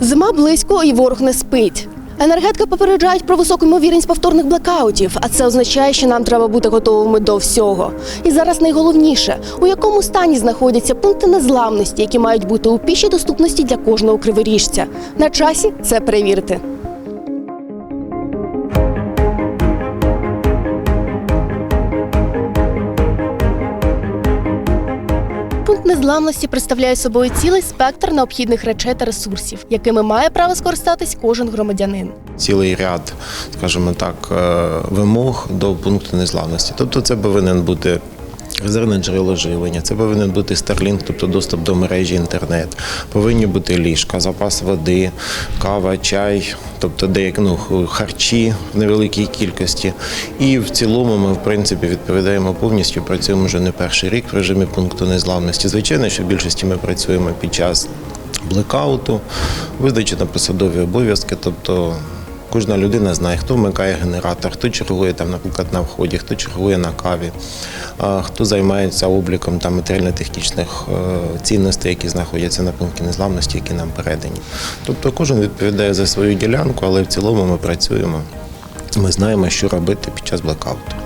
Зима близько і ворог не спить. Енергетики попереджають про високу ймовірність повторних блекаутів, а це означає, що нам треба бути готовими до всього. І зараз найголовніше, у якому стані знаходяться пункти незламності, які мають бути у пішій доступності для кожного криворіжця. На часі це перевірити. Пункт незламності представляє собою цілий спектр необхідних речей та ресурсів, якими має право скористатись кожен громадянин. цілий ряд, скажімо так, е, вимог до пункту незламності. Тобто, це повинен бути. Резервне джерело живлення, це повинен бути Starlink, тобто доступ до мережі інтернет. Повинні бути ліжка, запас води, кава, чай, тобто деякі ну, харчі в невеликій кількості. І в цілому ми, в принципі, відповідаємо повністю. Працюємо вже не перший рік в режимі пункту незламності. Звичайно, що в більшості ми працюємо під час блекауту, визначено посадові обов'язки, тобто. Кожна людина знає, хто вмикає генератор, хто чергує там, наприклад, на вході, хто чергує на каві, хто займається обліком там матеріально-технічних е, цінностей, які знаходяться на пункті незламності, які нам передані. Тобто кожен відповідає за свою ділянку, але в цілому ми працюємо. Ми знаємо, що робити під час блекауту.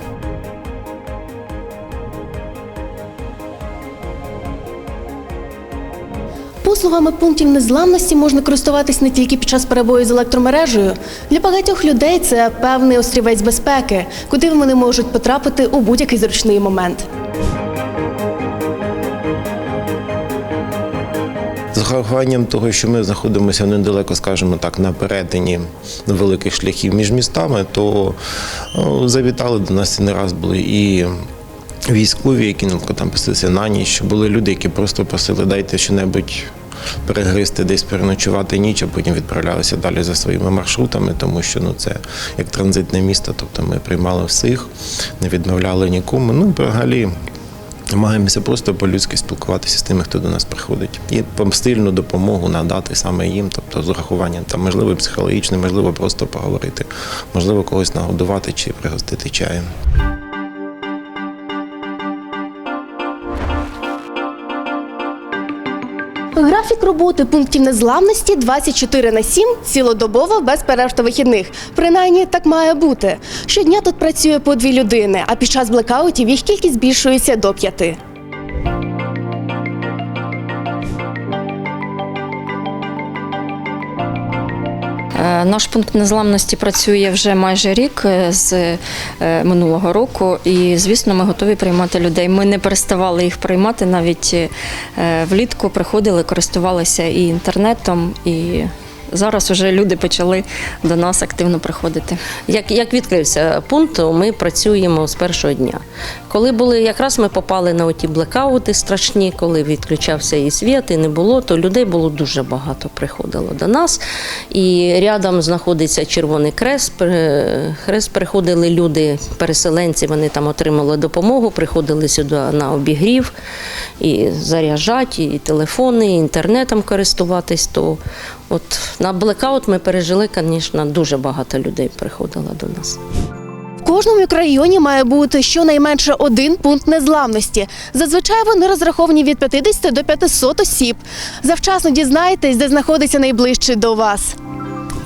Послугами пунктів незламності можна користуватись не тільки під час перебою з електромережею. Для багатьох людей це певний острівець безпеки, куди вони можуть потрапити у будь-який зручний момент. З урахуванням того, що ми знаходимося недалеко, скажімо так, на перетині великих шляхів між містами, то завітали до нас і не раз були і військові, які там писалися на ніч. Були люди, які просто просили дайте що-небудь перегризти, десь переночувати ніч, а потім відправлялися далі за своїми маршрутами, тому що ну це як транзитне місто, тобто ми приймали всіх, не відмовляли нікому. Ну, взагалі. Намагаємося просто по-людськи спілкуватися з тими, хто до нас приходить, і помстильну допомогу надати саме їм, тобто з урахуванням там, можливо, психологічне, можливо, просто поговорити, можливо, когось нагодувати чи пригостити чаєм. Графік роботи пунктів незламності 24 на 7, цілодобово без перерв та вихідних. Принаймні так має бути. Щодня тут працює по дві людини, а під час блекаутів їх кількість збільшується до п'яти. Наш пункт незламності працює вже майже рік е, з е, минулого року, і звісно, ми готові приймати людей. Ми не переставали їх приймати навіть е, влітку. Приходили, користувалися і інтернетом, і зараз вже люди почали до нас активно приходити. Як, як відкрився пункт, ми працюємо з першого дня. Коли були, якраз ми попали на оті блекаути страшні, коли відключався і світ, і не було, то людей було дуже багато приходило до нас. І рядом знаходиться Червоний Крест. Хрест приходили люди, переселенці, вони там отримали допомогу, приходили сюди на обігрів і заряджати, і телефони, і інтернетом користуватись. То от на блекаут ми пережили, звісно, дуже багато людей приходило до нас. В кожному мікрорайоні має бути щонайменше один пункт незламності. Зазвичай вони розраховані від 50 до 500 осіб. Завчасно дізнаєтесь, де знаходиться найближчий до вас.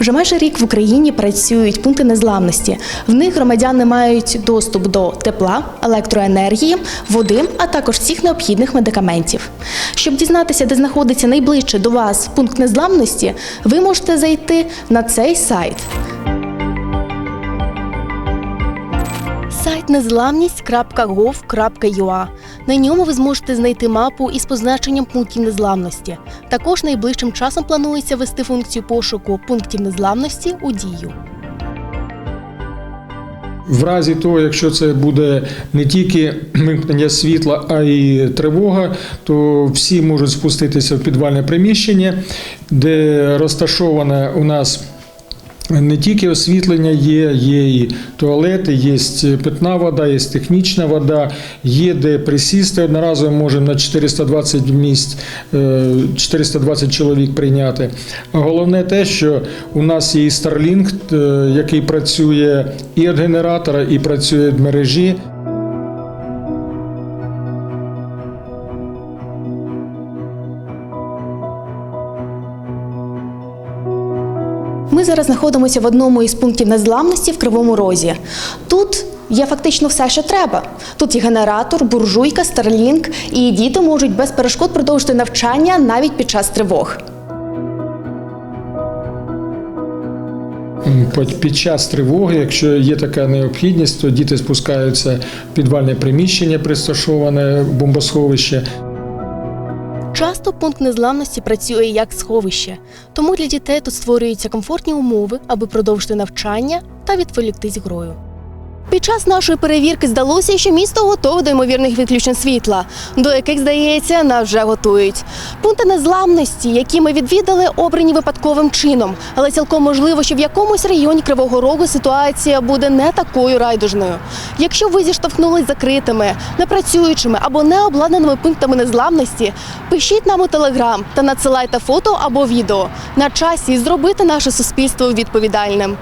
Вже майже рік в Україні працюють пункти незламності. В них громадяни мають доступ до тепла, електроенергії, води, а також всіх необхідних медикаментів. Щоб дізнатися, де знаходиться найближче до вас пункт незламності, ви можете зайти на цей сайт. Сайт незламність.gov.ua. На ньому ви зможете знайти мапу із позначенням пунктів незламності. Також найближчим часом планується ввести функцію пошуку пунктів незламності у дію. В разі того, якщо це буде не тільки вимкнення світла, а й тривога, то всі можуть спуститися в підвальне приміщення, де розташоване у нас. Не тільки освітлення є, є і туалети, є питна вода, є технічна вода, є де присісти. Одноразово можемо на 420 місць, е, 420 чоловік прийняти. Головне те, що у нас є і Starlink, е, який працює і від генератора, і працює від мережі. Ми зараз знаходимося в одному із пунктів незламності в Кривому Розі. Тут є фактично все, що треба. Тут є генератор, буржуйка, старлінг, і діти можуть без перешкод продовжити навчання навіть під час тривог. Під- час тривоги, якщо є така необхідність, то діти спускаються в підвальне приміщення, пристосоване бомбосховище. Часто пункт незламності працює як сховище, тому для дітей тут створюються комфортні умови, аби продовжити навчання та відволіктись грою. Під час нашої перевірки здалося, що місто готове до ймовірних відключень світла, до яких, здається, нас вже готують. Пункти незламності, які ми відвідали, обрані випадковим чином, але цілком можливо, що в якомусь районі Кривого Рогу ситуація буде не такою райдужною. Якщо ви зіштовхнулись закритими, непрацюючими або необладнаними пунктами незламності, пишіть нам у телеграм та надсилайте фото або відео на часі зробити наше суспільство відповідальним.